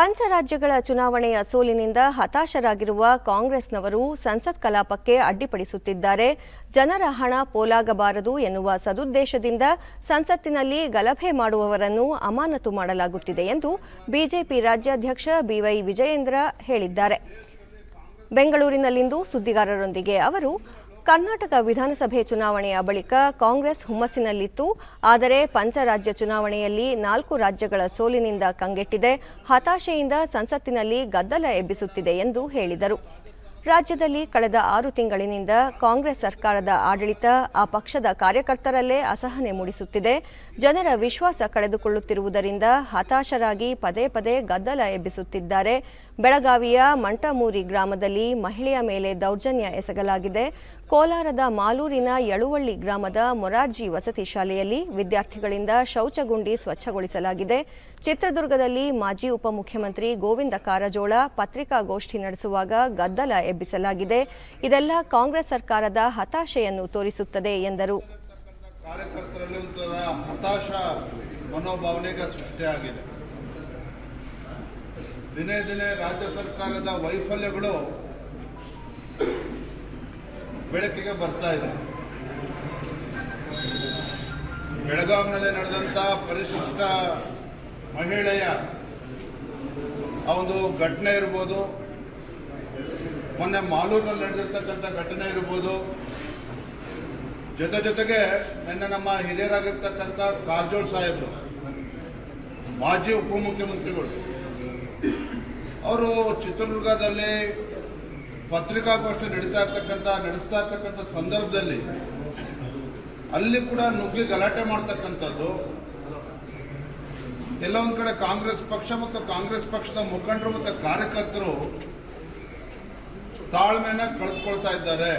ಪಂಚರಾಜ್ಯಗಳ ಚುನಾವಣೆಯ ಸೋಲಿನಿಂದ ಹತಾಶರಾಗಿರುವ ಕಾಂಗ್ರೆಸ್ನವರು ಸಂಸತ್ ಕಲಾಪಕ್ಕೆ ಅಡ್ಡಿಪಡಿಸುತ್ತಿದ್ದಾರೆ. ಜನರ ಹಣ ಪೋಲಾಗಬಾರದು ಎನ್ನುವ ಸದುದ್ದೇಶದಿಂದ ಸಂಸತ್ತಿನಲ್ಲಿ ಗಲಭೆ ಮಾಡುವವರನ್ನು ಅಮಾನತು ಮಾಡಲಾಗುತ್ತಿದೆ ಎಂದು ಬಿಜೆಪಿ ರಾಜ್ಯಾಧ್ಯಕ್ಷ ಬಿವೈ ವಿಜಯೇಂದ್ರ ಹೇಳಿದ್ದಾರೆ. ಬೆಂಗಳೂರಿನಲ್ಲಿಂದು ಸುದ್ದಿಗಾರರೊಂದಿಗೆ ಅವರು ಕರ್ನಾಟಕ ವಿಧಾನಸಭೆ ಚುನಾವಣೆಯ ಬಳಿಕ ಕಾಂಗ್ರೆಸ್ ಹುಮ್ಮಸ್ಸಿನಲ್ಲಿತ್ತು. ಆದರೆ ಪಂಚರಾಜ್ಯ ಚುನಾವಣೆಯಲ್ಲಿ ನಾಲ್ಕು ರಾಜ್ಯಗಳ ಸೋಲಿನಿಂದ ಕಂಗೆಟ್ಟಿದೆ. ಹತಾಶೆಯಿಂದ ಸಂಸತ್ತಿನಲ್ಲಿ ಗದ್ದಲ ಎಬ್ಬಿಸುತ್ತಿದೆ ಎಂದು ಹೇಳಿದರು. ರಾಜ್ಯದಲ್ಲಿ ಕಳೆದ ಆರು ತಿಂಗಳಿನಿಂದ ಕಾಂಗ್ರೆಸ್ ಸರ್ಕಾರದ ಆಡಳಿತ ಆ ಪಕ್ಷದ ಕಾರ್ಯಕರ್ತರಲ್ಲೇ ಅಸಹನೆ ಮೂಡಿಸುತ್ತಿದೆ. ಜನರ ವಿಶ್ವಾಸ ಕಳೆದುಕೊಳ್ಳುತ್ತಿರುವುದರಿಂದ ಹತಾಶರಾಗಿ ಪದೇ ಪದೇ ಗದ್ದಲ ಎಬ್ಬಿಸುತ್ತಿದ್ದಾರೆ. ಬೆಳಗಾವಿಯ ಮಂಟಮೂರಿ ಗ್ರಾಮದಲ್ಲಿ ಮಹಿಳೆಯ ಮೇಲೆ ದೌರ್ಜನ್ಯ ಎಸಗಲಾಗಿದೆ. ಕೋಲಾರದ ಮಾಲೂರಿನ ಯಳುವಳ್ಳಿ ಗ್ರಾಮದ ಮೊರಾರ್ಜಿ ವಸತಿ ಶಾಲೆಯಲ್ಲಿ ವಿದ್ಯಾರ್ಥಿಗಳಿಂದ ಶೌಚಗುಂಡಿ ಸ್ವಚ್ಛಗೊಳಿಸಲಾಗಿದೆ. ಚಿತ್ರದುರ್ಗದಲ್ಲಿ ಮಾಜಿ ಉಪಮುಖ್ಯಮಂತ್ರಿ ಗೋವಿಂದ ಕಾರಜೋಳ ಪತ್ರಿಕಾಗೋಷ್ಠಿ ನಡೆಸುವಾಗ ಗದ್ದಲ ಎಬ್ಬಿಸಲಾಗಿದೆ. ಇದೆಲ್ಲ ಕಾಂಗ್ರೆಸ್ ಸರ್ಕಾರದ ಹತಾಶೆಯನ್ನು ತೋರಿಸುತ್ತದೆ ಎಂದರು. ಕಾರ್ಯಕರ್ತರಲ್ಲಿ ಒಂಥರ ಹತಾಶ ಮನೋಭಾವನೆಗೆ ಸೃಷ್ಟಿಯಾಗಿದೆ. ದಿನೇ ದಿನೇ ರಾಜ್ಯ ಸರ್ಕಾರದ ವೈಫಲ್ಯಗಳು ಬೆಳಕಿಗೆ ಬರ್ತಾ ಇದೆ. ಬೆಳಗಾವಿನಲ್ಲಿ ನಡೆದಂಥ ಪರಿಶಿಷ್ಟ ಮಹಿಳೆಯ ಆ ಒಂದು ಘಟನೆ ಇರ್ಬೋದು, ಮೊನ್ನೆ ಮಾಲೂರಿನಲ್ಲಿ ನಡೆದಿರ್ತಕ್ಕಂಥ ಘಟನೆ ಇರ್ಬೋದು, ಜೊತೆ ಜೊತೆಗೆ ನಿನ್ನೆ ನಮ್ಮ ಹಿರಿಯರಾಗಿರ್ತಕ್ಕಂಥ ಕಾರಜೋಳ್ ಸಾಹೇಬರು, ಮಾಜಿ ಉಪಮುಖ್ಯಮಂತ್ರಿಗಳು. ಅವರು ಚಿತ್ರದುರ್ಗದಲ್ಲಿ ಪತ್ರಿಕಾಗೋಷ್ಠಿ ನಡೀತಾ ಇರ್ತಕ್ಕಂಥ, ನಡೆಸ್ತಾ ಇರ್ತಕ್ಕಂಥ ಸಂದರ್ಭದಲ್ಲಿ ಅಲ್ಲಿ ಕೂಡ ನುಗ್ಗಿ ಗಲಾಟೆ ಮಾಡ್ತಕ್ಕಂಥದ್ದು. ಒಂದ್ ಕಡೆ ಕಾಂಗ್ರೆಸ್ ಪಕ್ಷ ಮತ್ತು ಕಾಂಗ್ರೆಸ್ ಪಕ್ಷದ ಮುಖಂಡರು ಮತ್ತು ಕಾರ್ಯಕರ್ತರು ತಾಳ್ಮೆನ ಕಳೆದುಕೊಳ್ತಾ ಇದ್ದಾರೆ.